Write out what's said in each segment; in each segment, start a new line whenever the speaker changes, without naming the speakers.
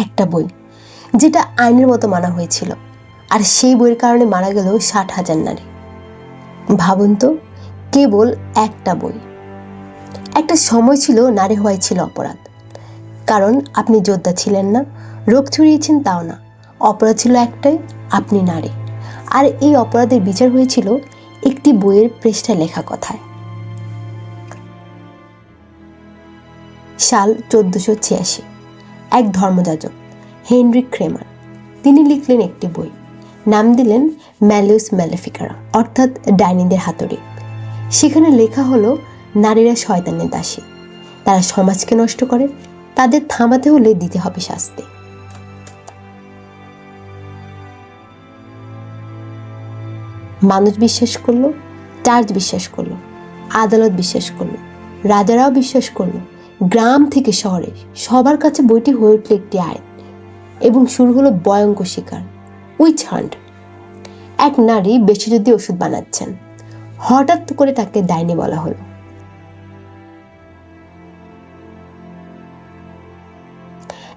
একটা বই, যেটা আইনের মতো মানা হয়েছিল। আর সেই বইয়ের কারণে মারা গেল ষাট হাজার নারী। ভাবুন তো, কেবল একটা বই। একটা সময় ছিল নারী হওয়াই ছিল অপরাধ। কারণ আপনি যোদ্ধা ছিলেন না, রোগ ছড়িয়েছেন তাও না। অপরাধ ছিল একটাই, আপনি নারী। আর এই অপরাধের বিচার হয়েছিল একটি বইয়ের পৃষ্ঠায় লেখা কথায়। সাল চোদ্দশো ছিয়াশি। এক ধর্মযাজক, হেনরি ক্রেমার। তিনি লিখলেন একটি বই, নাম দিলেন ম্যালিউস ম্যালেফিকারা, অর্থাৎ ডাইনিদের হাতুড়ি। সেখানে লেখা হলো, নারীরা শয়তানের দাসী। তারা সমাজকে নষ্ট করে, তাদের থামাতে হলে দিতে হবে শাস্তি। মানুষ বিশ্বাস করল, চার্চ বিশ্বাস করল, আদালত বিশ্বাস করল, রাজারাও বিশ্বাস করল গ্রাম থেকে শহরে সবার কাছে বইটি হয়ে উঠল একটি আইন এবং শুরু হলো ভয়ঙ্কর শিকার, উইচ হান্ট। এক নারী বেশি যদি ওষুধ বানাচ্ছেন। হঠাৎ করে তাকে ডাইনি বলা হলো।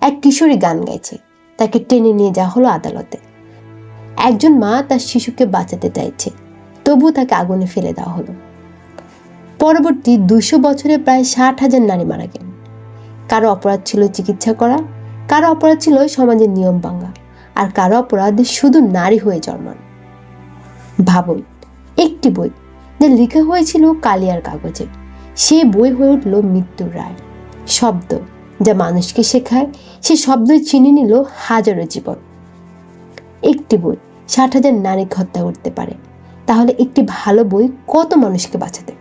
এক কিশোরী গান গাইছে। তাকে টেনে নিয়ে যাওয়া হলো আদালতে। একজন মা তার শিশুকে বাঁচাতে চাইছে তবু তাকে আগুনে ফেলে দেওয়া হলো। পরবর্তী দুশো বছরে প্রায় ষাট হাজার নারী মারা গেল কারও অপরাধ ছিল চিকিৎসা করা, কারও অপরাধ ছিল সমাজের নিয়ম ভাঙা, আর কারও অপরাধ শুধু নারী হয়ে জন্মানো ভাবুন, একটি বই যা লেখা হয়েছিল কালিয়ার কাগজে, সে বই হয়ে উঠল মৃত্যুর রায়। শব্দ যা মানুষকে শেখায়, সে শব্দ চিনে নিল হাজারো জীবন। একটি বই ষাট হাজার নারীকে হত্যা করতে পারে, তাহলে একটি ভালো বই কত মানুষকে বাঁচাতে